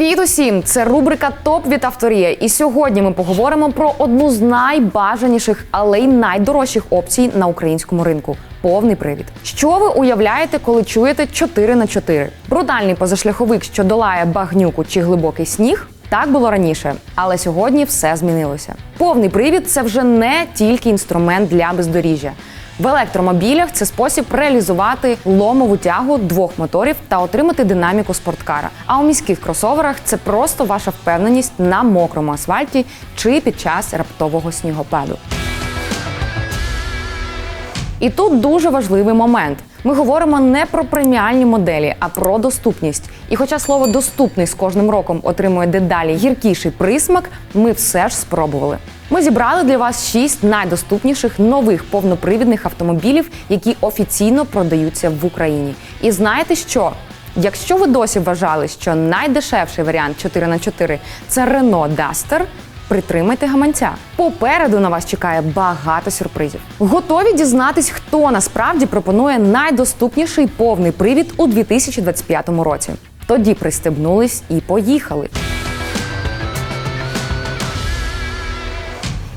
Привіт усім! Це рубрика Топ від авторія. І сьогодні ми поговоримо про одну з найбажаніших, але й найдорожчих опцій на українському ринку повний привід. Що ви уявляєте, коли чуєте 4 на 4 Брутальний позашляховик, що долає багнюку чи глибокий сніг. Так було раніше, але сьогодні все змінилося. Повний привід це вже не тільки інструмент для бездоріжжя. В електромобілях це спосіб реалізувати ломову тягу двох моторів та отримати динаміку спорткара. А у міських кросоверах це просто ваша впевненість на мокрому асфальті чи під час раптового снігопаду. І тут дуже важливий момент. Ми говоримо не про преміальні моделі, а про доступність. І хоча слово доступний з кожним роком отримує дедалі гіркіший присмак, ми все ж спробували. Ми зібрали для вас шість найдоступніших нових повнопривідних автомобілів, які офіційно продаються в Україні. І знаєте що? Якщо ви досі вважали, що найдешевший варіант 4х4 – це Renault Duster, Притримайте гаманця. Попереду на вас чекає багато сюрпризів. Готові дізнатись, хто насправді пропонує найдоступніший повний привід у 2025 році. Тоді пристебнулись і поїхали.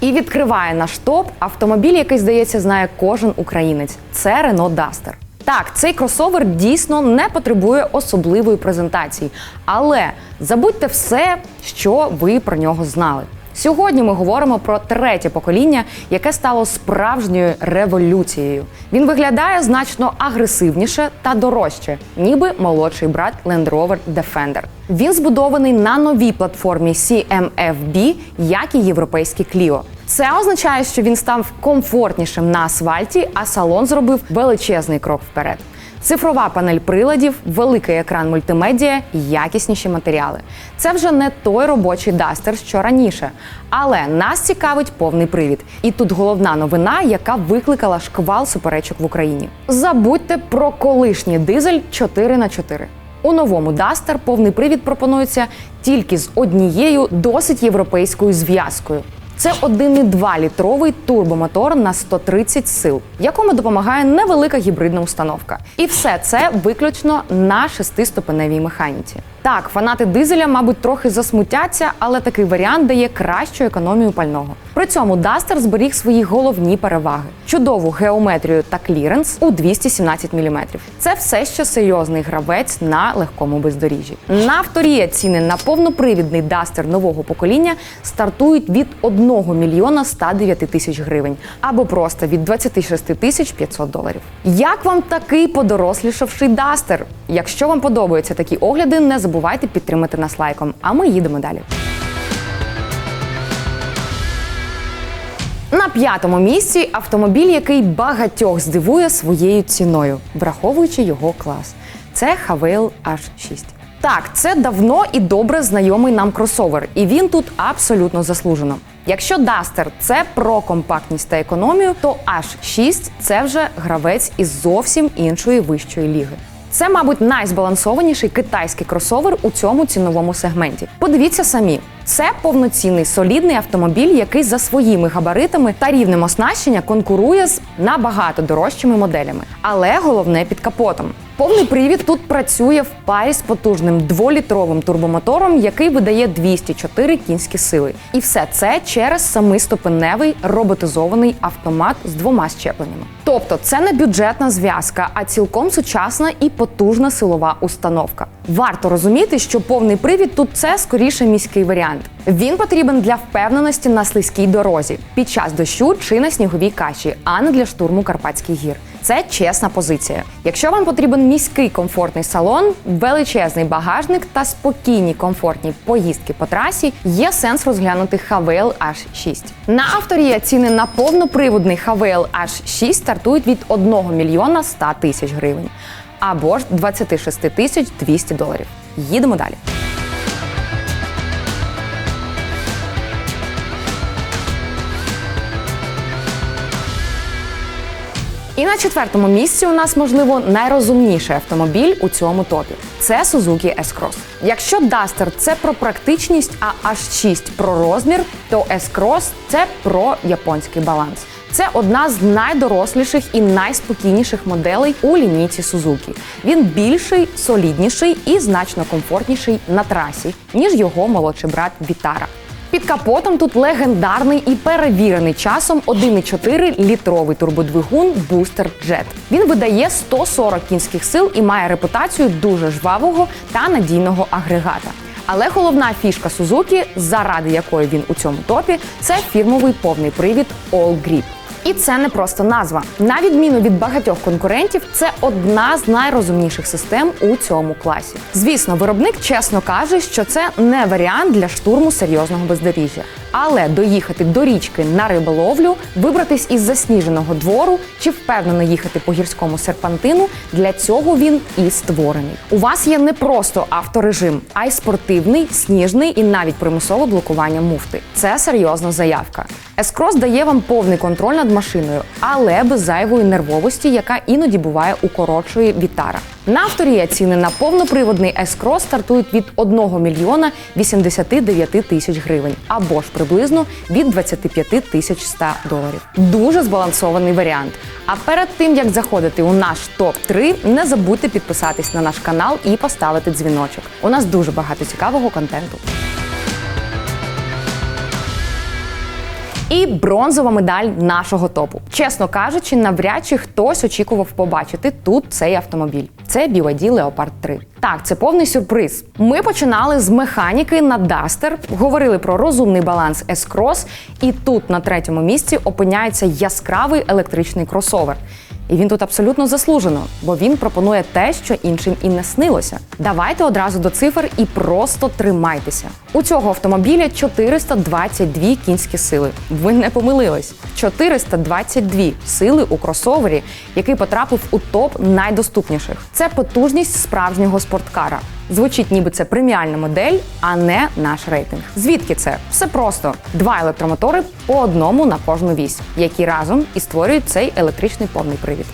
І відкриває наш топ автомобіль, який, здається, знає кожен українець. Це Renault Duster. Так, цей кросовер дійсно не потребує особливої презентації, але забудьте все, що ви про нього знали. Сьогодні ми говоримо про третє покоління, яке стало справжньою революцією. Він виглядає значно агресивніше та дорожче, ніби молодший брат Land Rover Defender. Він збудований на новій платформі CMFB, як і європейський Clio. Це означає, що він став комфортнішим на асфальті, а салон зробив величезний крок вперед. Цифрова панель приладів, великий екран мультимедіа, якісніші матеріали. Це вже не той робочий дастер, що раніше. Але нас цікавить повний привід. І тут головна новина, яка викликала шквал суперечок в Україні. Забудьте про колишній дизель 4 на 4 у новому Duster повний привід пропонується тільки з однією досить європейською зв'язкою. Це 1,2 літровий турбомотор на 130 сил, якому допомагає невелика гібридна установка. І все це виключно на шестиступеневій механіці. Так, фанати дизеля, мабуть, трохи засмутяться, але такий варіант дає кращу економію пального. При цьому Duster зберіг свої головні переваги: чудову геометрію та кліренс у 217 мм. Це все ще серйозний гравець на легкому бездоріжжі. На авторія ціни на повнопривідний Duster нового покоління стартують від 1 мільйона 109 тисяч гривень або просто від 26 тисяч 500 доларів. Як вам такий подорослішавший Duster? Якщо вам подобаються такі огляди, не забувайте підтримати нас лайком. А ми їдемо далі. На п'ятому місці автомобіль, який багатьох здивує своєю ціною, враховуючи його клас. Це Havail H6. Так, це давно і добре знайомий нам кросовер, і він тут абсолютно заслужено. Якщо Duster – це про компактність та економію, то H6 – це вже гравець із зовсім іншої вищої ліги. Це, мабуть, найзбалансованіший китайський кросовер у цьому ціновому сегменті. Подивіться самі, це повноцінний солідний автомобіль, який за своїми габаритами та рівнем оснащення конкурує з набагато дорожчими моделями. Але головне під капотом. Повний привід тут працює в парі з потужним дволітровим турбомотором, який видає 204 кінські сили. І все це через самиступеневий роботизований автомат з двома щепленнями. Тобто це не бюджетна зв'язка, а цілком сучасна і потужна силова установка. Варто розуміти, що повний привід тут це скоріше міський варіант. Він потрібен для впевненості на слизькій дорозі під час дощу чи на сніговій каші, а не для штурму Карпатських гір. Це чесна позиція. Якщо вам потрібен міський комфортний салон, величезний багажник та спокійні комфортні поїздки по трасі, є сенс розглянути Havail H6. На авторія ціни на повноприводний Havail H6 стартують від 1 мільйона 100 тисяч гривень або ж 26 тисяч 200 доларів. Їдемо далі. І на четвертому місці у нас, можливо, найрозумніший автомобіль у цьому топі. Це Suzuki S-Cross. Якщо Duster – це про практичність, а H6 про розмір, то S-Cross – це про японський баланс. Це одна з найдоросліших і найспокійніших моделей у лінійці Suzuki. Він більший, солідніший і значно комфортніший на трасі, ніж його молодший брат Вітара. Під капотом тут легендарний і перевірений часом 1,4 літровий турбодвигун Booster Jet. Він видає 140 кінських сил і має репутацію дуже жвавого та надійного агрегата. Але головна фішка Сузуки, заради якої він у цьому топі, це фірмовий повний привід All Grip. І це не просто назва. На відміну від багатьох конкурентів, це одна з найрозумніших систем у цьому класі. Звісно, виробник чесно каже, що це не варіант для штурму серйозного бездоріжжя. Але доїхати до річки на риболовлю, вибратись із засніженого двору чи впевнено їхати по гірському серпантину, для цього він і створений. У вас є не просто авторежим, а й спортивний, сніжний і навіть примусове блокування муфти. Це серйозна заявка. S-Cross дає вам повний контроль над машиною, але без зайвої нервовості, яка іноді буває у коротшої вітара. На авторія ціни на повноприводний S-Cross стартують від 1 мільйона 89 тисяч гривень або ж приблизно від 25 тисяч 100 доларів. Дуже збалансований варіант. А перед тим як заходити у наш топ 3 не забудьте підписатись на наш канал і поставити дзвіночок. У нас дуже багато цікавого контенту. І бронзова медаль нашого топу. Чесно кажучи, навряд чи хтось очікував побачити тут цей автомобіль. Це BYD Leopard 3. Так, це повний сюрприз. Ми починали з механіки на Duster, говорили про розумний баланс S-Cross, і тут на третьому місці опиняється яскравий електричний кросовер. І він тут абсолютно заслужено, бо він пропонує те, що іншим і не снилося. Давайте одразу до цифр і просто тримайтеся. У цього автомобіля 422 кінські сили. Ви не помилились. 422 сили у кросовері, який потрапив у топ найдоступніших. Це потужність справжнього спорткара. Звучить, ніби це преміальна модель, а не наш рейтинг. Звідки це? Все просто: два електромотори по одному на кожну вісь, які разом і створюють цей електричний повний привід.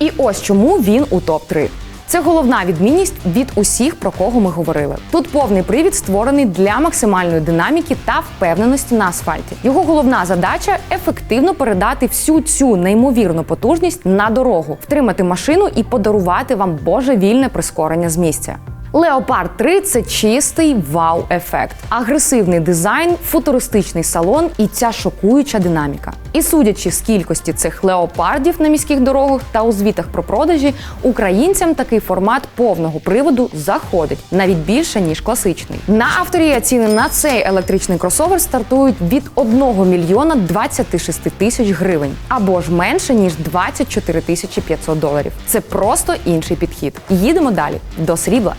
І ось чому він у топ 3 це головна відмінність від усіх, про кого ми говорили. Тут повний привід створений для максимальної динаміки та впевненості на асфальті. Його головна задача ефективно передати всю цю неймовірну потужність на дорогу, втримати машину і подарувати вам божевільне прискорення з місця. Леопард 3 це чистий вау-ефект, агресивний дизайн, футуристичний салон і ця шокуюча динаміка. І судячи з кількості цих леопардів на міських дорогах та у звітах про продажі, українцям такий формат повного приводу заходить навіть більше ніж класичний. На авторія ціни на цей електричний кросовер стартують від 1 мільйона 26 тисяч гривень або ж менше ніж 24 тисячі 500 доларів. Це просто інший підхід. Їдемо далі до срібла.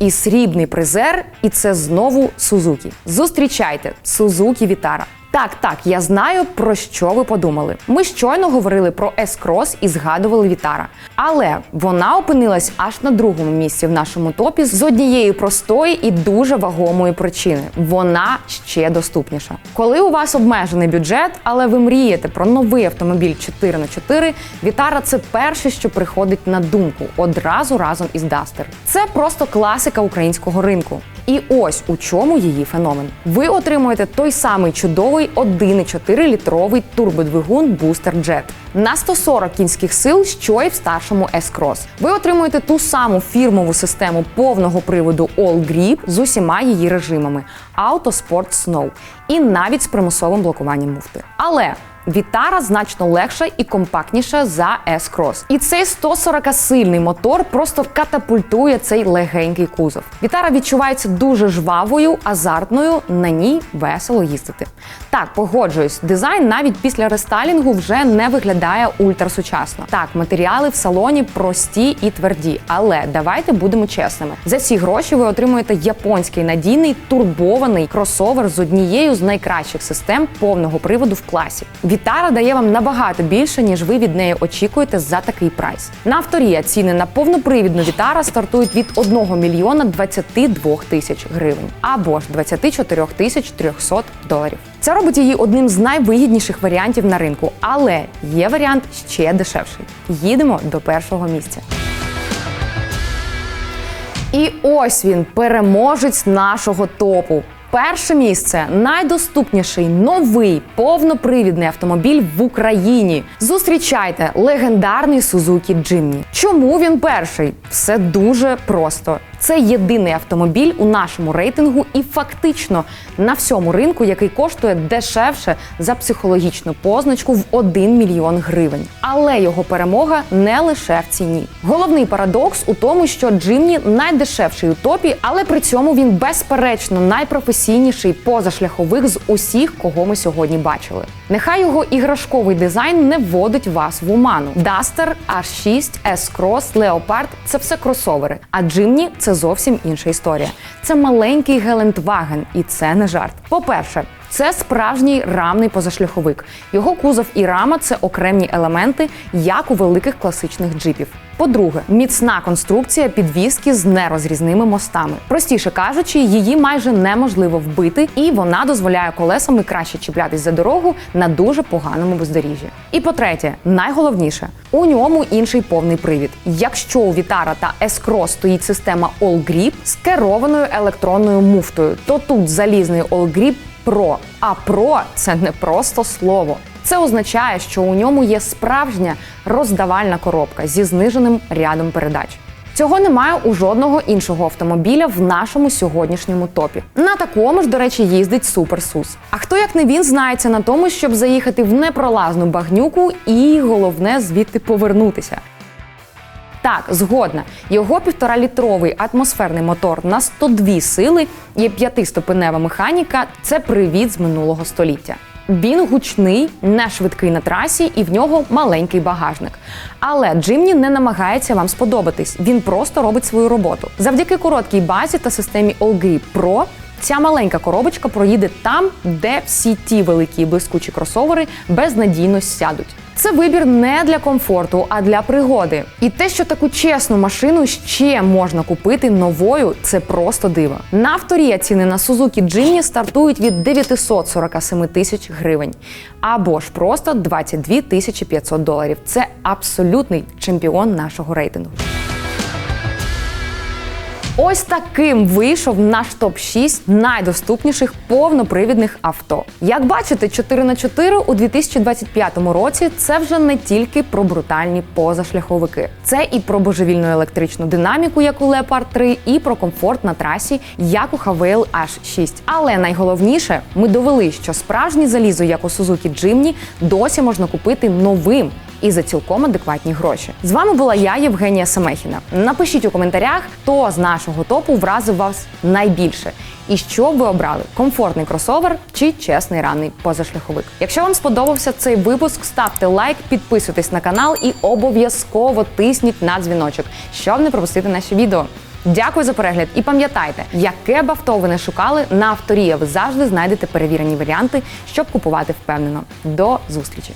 І срібний призер, і це знову Сузукі. Зустрічайте Сузукі Вітара. Так, так, я знаю про що ви подумали. Ми щойно говорили про S-Cross і згадували Вітара. Але вона опинилась аж на другому місці в нашому топі з однієї простої і дуже вагомої причини. Вона ще доступніша. Коли у вас обмежений бюджет, але ви мрієте про новий автомобіль 4х4, Вітара це перше, що приходить на думку одразу разом із Duster. Це просто класика українського ринку. І ось у чому її феномен. Ви отримуєте той самий чудовий 1,4 літровий турбодвигун Booster Jet на 140 кінських сил, що й в старшому S-Cross. Ви отримуєте ту саму фірмову систему повного приводу All Grip з усіма її режимами Auto Sport Snow і навіть з примусовим блокуванням муфти. Але Вітара значно легша і компактніша за S-Cross. І цей 140-сильний мотор просто катапультує цей легенький кузов. Вітара відчувається дуже жвавою, азартною, на ній весело їздити. Так, погоджуюсь, дизайн навіть після рестайлінгу вже не виглядає ультрасучасно. Так, матеріали в салоні прості і тверді, але давайте будемо чесними. За ці гроші ви отримуєте японський надійний турбований кросовер з однією з найкращих систем повного приводу в класі. Вітара дає вам набагато більше, ніж ви від неї очікуєте за такий прайс. На авторія ціни на повнопривідну Вітара стартують від 1 мільйона 22 тисяч гривень або ж 24 тисяч 300 доларів. Це робить її одним з найвигідніших варіантів на ринку, але є варіант ще дешевший. Їдемо до першого місця. І ось він, переможець нашого топу. Перше місце найдоступніший новий повнопривідний автомобіль в Україні. Зустрічайте легендарний Сузукі Джимні. Чому він перший? Все дуже просто. Це єдиний автомобіль у нашому рейтингу і фактично на всьому ринку, який коштує дешевше за психологічну позначку в 1 мільйон гривень. Але його перемога не лише в ціні. Головний парадокс у тому, що Джимні найдешевший у топі, але при цьому він безперечно найпрофесійніший позашляхових з усіх, кого ми сьогодні бачили. Нехай його іграшковий дизайн не вводить вас в оману. Duster, R6, S-Cross, Leopard – це все кросовери. А Джимні це зовсім інша історія. Це маленький Гелендваген, і це не жарт. По-перше, це справжній рамний позашляховик. Його кузов і рама це окремі елементи, як у великих класичних джипів. По-друге, міцна конструкція підвіски з нерозрізними мостами. Простіше кажучи, її майже неможливо вбити, і вона дозволяє колесами краще чіплятись за дорогу на дуже поганому бездоріжжі. І по-третє, найголовніше, у ньому інший повний привід. Якщо у Вітара та S-Cross стоїть система All Grip з керованою електронною муфтою, то тут залізний All Grip Pro. А Pro – це не просто слово. Це означає, що у ньому є справжня роздавальна коробка зі зниженим рядом передач. Цього немає у жодного іншого автомобіля в нашому сьогоднішньому топі. На такому ж, до речі, їздить Супер Сус. А хто як не він знається на тому, щоб заїхати в непролазну багнюку і головне звідти повернутися. Так, згодна. Його півторалітровий атмосферний мотор на 102 сили і п'ятиступенева механіка це привіт з минулого століття. Він гучний, не швидкий на трасі, і в нього маленький багажник. Але Джимні не намагається вам сподобатись. Він просто робить свою роботу. Завдяки короткій базі та системі All Pro Ця маленька коробочка проїде там, де всі ті великі блискучі кросовери безнадійно сядуть. Це вибір не для комфорту, а для пригоди. І те, що таку чесну машину ще можна купити новою, це просто диво. На авторія ціни на Suzuki Jimny стартують від 947 тисяч гривень, або ж просто 22 тисячі 500 доларів. Це абсолютний чемпіон нашого рейтингу. Ось таким вийшов наш топ 6 найдоступніших повнопривідних авто. Як бачите, 4 на 4 у 2025 році це вже не тільки про брутальні позашляховики, це і про божевільну електричну динаміку, як у Leopard 3, і про комфорт на трасі, як у Havail H6. Але найголовніше, ми довели, що справжнє залізо, як у Suzuki Jimny, досі можна купити новим і за цілком адекватні гроші. З вами була я, Євгенія Семехіна. Напишіть у коментарях, хто з нашого топу вразив вас найбільше. І що ви обрали: комфортний кросовер чи чесний ранний позашляховик. Якщо вам сподобався цей випуск, ставте лайк, підписуйтесь на канал і обов'язково тисніть на дзвіночок, щоб не пропустити наші відео. Дякую за перегляд і пам'ятайте, яке б авто ви не шукали, на авторія ви завжди знайдете перевірені варіанти, щоб купувати впевнено. До зустрічі!